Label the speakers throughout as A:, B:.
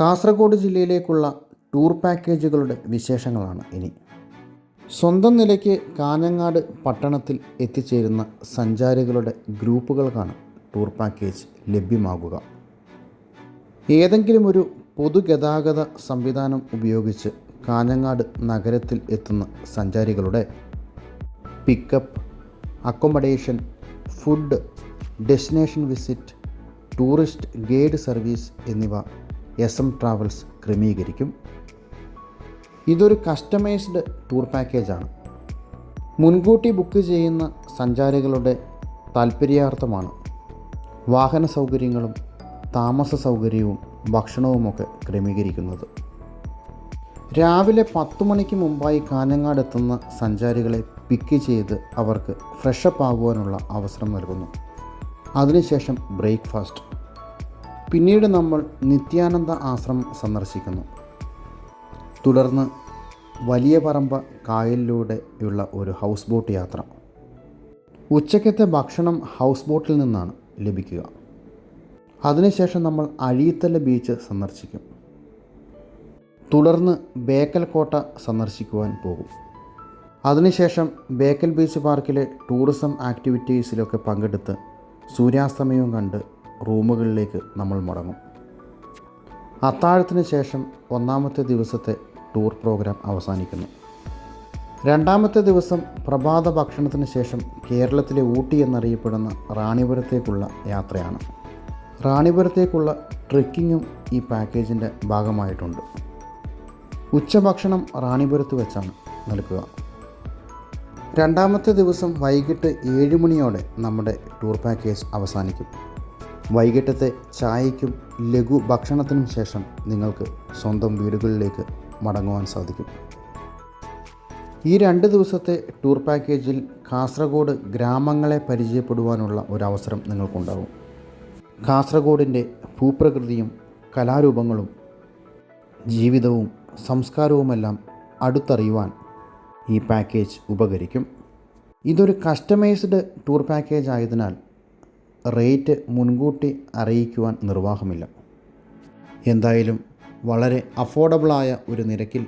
A: Kasaragod ജില്ലയിലേക്കുള്ള tour പാക്കേജുകളുടെ വിശേഷങ്ങളാണ് ഇനി. സ്വന്തം നിലയ്ക്ക് കാഞ്ഞങ്ങാട് പട്ടണത്തിൽ എത്തിച്ചേരുന്ന സഞ്ചാരികളുടെ ഗ്രൂപ്പുകൾക്കാണ് ടൂർ പാക്കേജ് ലഭ്യമാകുക. ഏതെങ്കിലും ഒരു പൊതുഗതാഗത സംവിധാനം ഉപയോഗിച്ച് കാഞ്ഞങ്ങാട് നഗരത്തിൽ എത്തുന്ന സഞ്ചാരികളുടെ pickup accommodation food destination visit tourist guide service എന്നിവ എസ് എം ട്രാവൽസ് ക്രമീകരിക്കും. ഇതൊരു കസ്റ്റമൈസ്ഡ് ടൂർ പാക്കേജാണ്. മുൻകൂട്ടി ബുക്ക് ചെയ്യുന്ന സഞ്ചാരികളുടെ താൽപ്പര്യാർത്ഥമാണ് വാഹന സൗകര്യങ്ങളും താമസ സൗകര്യവും ഭക്ഷണവുമൊക്കെ ക്രമീകരിക്കുന്നത്. രാവിലെ പത്തു മണിക്ക് മുമ്പായി കാഞ്ഞങ്ങാട് എത്തുന്ന സഞ്ചാരികളെ പിക്ക് ചെയ്ത് അവർക്ക് ഫ്രഷപ്പ് ആകുവാനുള്ള അവസരം നൽകുന്നു. അതിനുശേഷം ബ്രേക്ക്ഫാസ്റ്റ്. പിന്നീട് നമ്മൾ നിത്യാനന്ദ ആശ്രമം സന്ദർശിക്കുന്നു. തുടർന്ന് വലിയ പറമ്പ കായലിലൂടെയുള്ള ഒരു ഹൗസ് ബോട്ട് യാത്ര. ഉച്ചക്കത്തെ ഭക്ഷണം ഹൗസ് ബോട്ടിൽ നിന്നാണ് ലഭിക്കുക. അതിനുശേഷം നമ്മൾ അഴീത്തല ബീച്ച് സന്ദർശിക്കും. തുടർന്ന് ബേക്കൽ കോട്ട സന്ദർശിക്കുവാൻ പോകും. അതിനുശേഷം ബേക്കൽ ബീച്ച് പാർക്കിലെ ടൂറിസം ആക്ടിവിറ്റീസിലൊക്കെ പങ്കെടുത്ത് സൂര്യാസ്തമയവും കണ്ട് റൂമുകളിലേക്ക് നമ്മൾ മടങ്ങും. അത്താഴത്തിന് ശേഷം ഒന്നാമത്തെ ദിവസത്തെ ടൂർ പ്രോഗ്രാം അവസാനിക്കുന്നു. രണ്ടാമത്തെ ദിവസം പ്രഭാത ഭക്ഷണത്തിന് ശേഷം കേരളത്തിലെ ഊട്ടി എന്നറിയപ്പെടുന്ന റാണിപുരത്തേക്കുള്ള യാത്രയാണ്. റാണിപുരത്തേക്കുള്ള ട്രെക്കിങ്ങും ഈ പാക്കേജിന്റെ ഭാഗമായിട്ടുണ്ട്. ഉച്ചഭക്ഷണം റാണിപുരത്ത് വെച്ചാണ് നൽകുക. രണ്ടാമത്തെ ദിവസം വൈകിട്ട് ഏഴ് മണിയോടെ നമ്മുടെ ടൂർ പാക്കേജ് അവസാനിക്കും. വൈകിട്ടത്തെ ചായയ്ക്കും ലഘു ഭക്ഷണത്തിനും ശേഷം നിങ്ങൾക്ക് സ്വന്തം വീടുകളിലേക്ക് മടങ്ങുവാൻ സാധിക്കും. ഈ രണ്ട് ദിവസത്തെ ടൂർ പാക്കേജിൽ കാസർഗോഡ് ഗ്രാമങ്ങളെ പരിചയപ്പെടുവാനുള്ള ഒരവസരം നിങ്ങൾക്കുണ്ടാകും. കാസർഗോഡിന്റെ ഭൂപ്രകൃതിയും കലാരൂപങ്ങളും ജീവിതവും സംസ്കാരവുമെല്ലാം അടുത്തറിയുവാൻ ഈ പാക്കേജ് ഉപകരിക്കും. ഇതൊരു കസ്റ്റമൈസ്ഡ് ടൂർ പാക്കേജ് ആയതിനാൽ റേറ്റ് മുൻകൂട്ടി അറിയിക്കുവാൻ നിർവാഹമില്ല. എന്തായാലും വളരെ അഫോർഡബിളായ ഒരു നിരക്കിൽ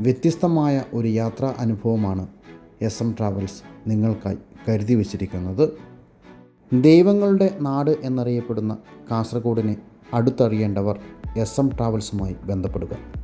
A: വ്യത്യസ്തമായ ഒരു യാത്രാ അനുഭവമാണ് എസ് എം ട്രാവൽസ് നിങ്ങൾക്കായി കരുതി വച്ചിരിക്കുന്നത്. ദൈവങ്ങളുടെ നാട് എന്നറിയപ്പെടുന്ന കാസർഗോഡിനെ അടുത്തറിയേണ്ടവർ എസ് എം ട്രാവൽസുമായി ബന്ധപ്പെടുക.